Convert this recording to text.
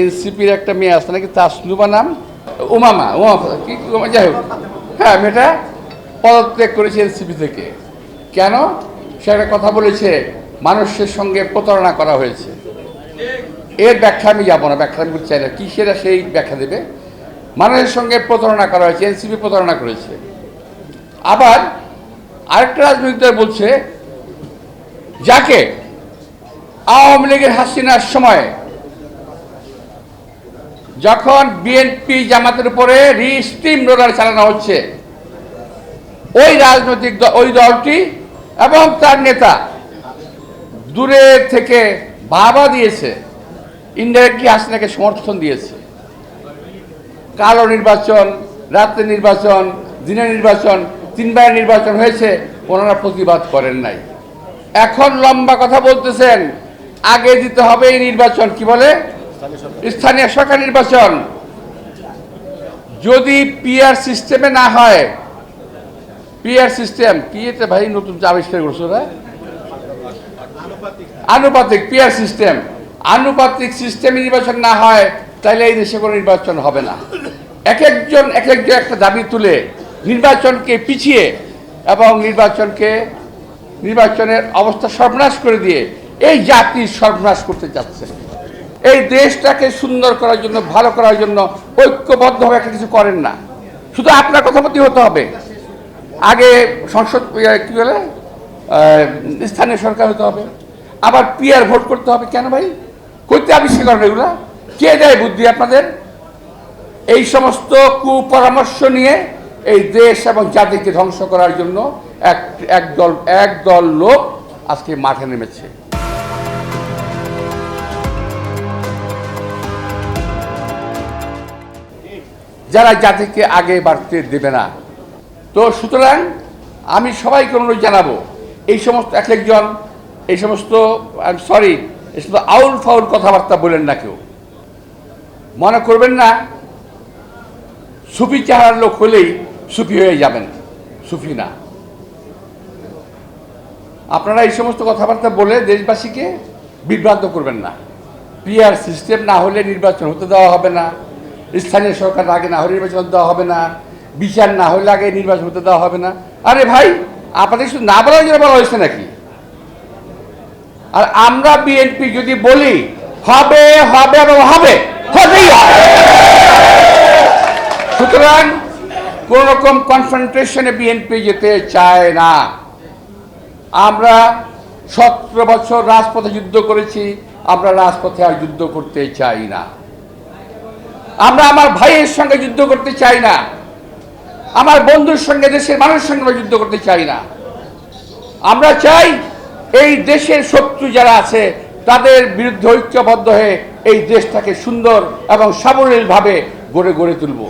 এনসিপির একটা মেয়ে আসছে নাকি? তাসনুবা নাম উমামা উমা কি যাই হোক। হ্যাঁ মেয়েটা পদত্যাগ করেছে এনসিপি থেকে। কেন? সে একটা কথা বলেছে, মানুষের সঙ্গে প্রতারণা করা হয়েছে। এর ব্যাখ্যা আমি যাব না, ব্যাখ্যা আমি চাই না। কি সেটা সেই ব্যাখ্যা দেবে? মানুষের সঙ্গে প্রতারণা করা হয়েছে, এনসিপি প্রতারণা করেছে। আবার আরেকটা রাজনৈতিক দল বলছে, যাকে আওয়ামী লীগের হাসিনার সময় যখন বিএনপি জামাতের উপরে রিস্টিম রোলার চালানো হচ্ছে, ওই রাজনৈতিক ওই দলটি এবং তার নেতা দূরে থেকে বাবা দিয়েছে ইনডাইরেক্টলি হাসিনাকে সমর্থন দিয়েছে। কালো নির্বাচন রাত্রে নির্বাচন দিনের নির্বাচন, তিনবার নির্বাচন হয়েছে, ওনারা প্রতিবাদ করেন নাই। এখন লম্বা কথা বলতেছেন, আগে দিতে হবে এই নির্বাচন, কি বলে? স্থানীয় সরকার। নির্বাচন। যদি পিআর সিস্টেমে না হয়, পিআর সিস্টেম, কি এটা ভাই নতুন আবিষ্কার করছ না আনুপাতিক পিআর সিস্টেম। আনুপাতিক সিস্টেমে নির্বাচন না হয় তাহলে এই দেশে কোনো নির্বাচন হবে না। এক একজন এক একজন একটা দাবি তুলে নির্বাচনকে পিছিয়ে এবং নির্বাচনকে, নির্বাচনের অবস্থা সর্বনাশ করে দিয়ে এই জাতি সর্বনাশ করতে যাচ্ছে এই দেশটাকে সুন্দর করার জন্য, ভালো করার জন্য ঐক্যবদ্ধভাবে একটা কিছু করেন না। শুধু আপনার কথাপতি হতে হবে। আগে সংসদ, কি বলে স্থানীয় সরকার হতে হবে। আবার পিয়ার ভোট করতে হবে। কেন ভাই? করতে আবিষ্কার করেন এগুলা। কে দেয় বুদ্ধি আপনাদের? এই সমস্ত কুপরামর্শ নিয়ে এই দেশ এবং জাতিকে ধ্বংস করার জন্য এক একদল একদল লোক আজকে মাঠে নেমেছে। যারা জাতিকে আগে বাড়তে দেবে না। তো সুতরাং আমি সবাইকে অনুরোধ জানাব, এই সমস্ত এক একজন এই সমস্ত সরি এই সমস্ত আউল ফাউল কথাবার্তা বলেন না কেউ। মনে করবেন না, সুফি চেহারার লোক হলেই সুফি হয়ে যাবেন, সুফি না। আপনারা এই সমস্ত কথাবার্তা বলে দেশবাসীকে বিভ্রান্ত করবেন না। পিআর সিস্টেম না হলে নির্বাচন হতে দেওয়া হবে না। স্থানীয় সরকার আগে না হলে নির্বাচন দেওয়া হবে না, বিচার না হলে আগে নির্বাচন হতে দেওয়া হবে না। আরে ভাই, আপনাদের শুধু না বলার জন্য বলা হয়েছে নাকি? আর আমরা বিএনপি যদি বলি, হবে হবে এবং হবে সুতরাং কোন রকম কনফ্রন্টেশনে বিএনপি যেতে চায় না। আমরা সতেরো বছর রাজপথে যুদ্ধ করেছি, আমরা রাজপথে আর যুদ্ধ করতে চাই না। আমরা আমার ভাইয়ের সঙ্গে যুদ্ধ করতে চাই না। আমার বন্ধুর সঙ্গে, দেশের মানুষের সঙ্গে আমরা যুদ্ধ করতে চাই না। আমরা চাই এই দেশের শত্রু যারা আছে, তাদের বিরুদ্ধে ঐক্যবদ্ধ হয়ে এই দেশটাকে সুন্দর এবং সাবলীলভাবে গড়ে গড়ে তুলব।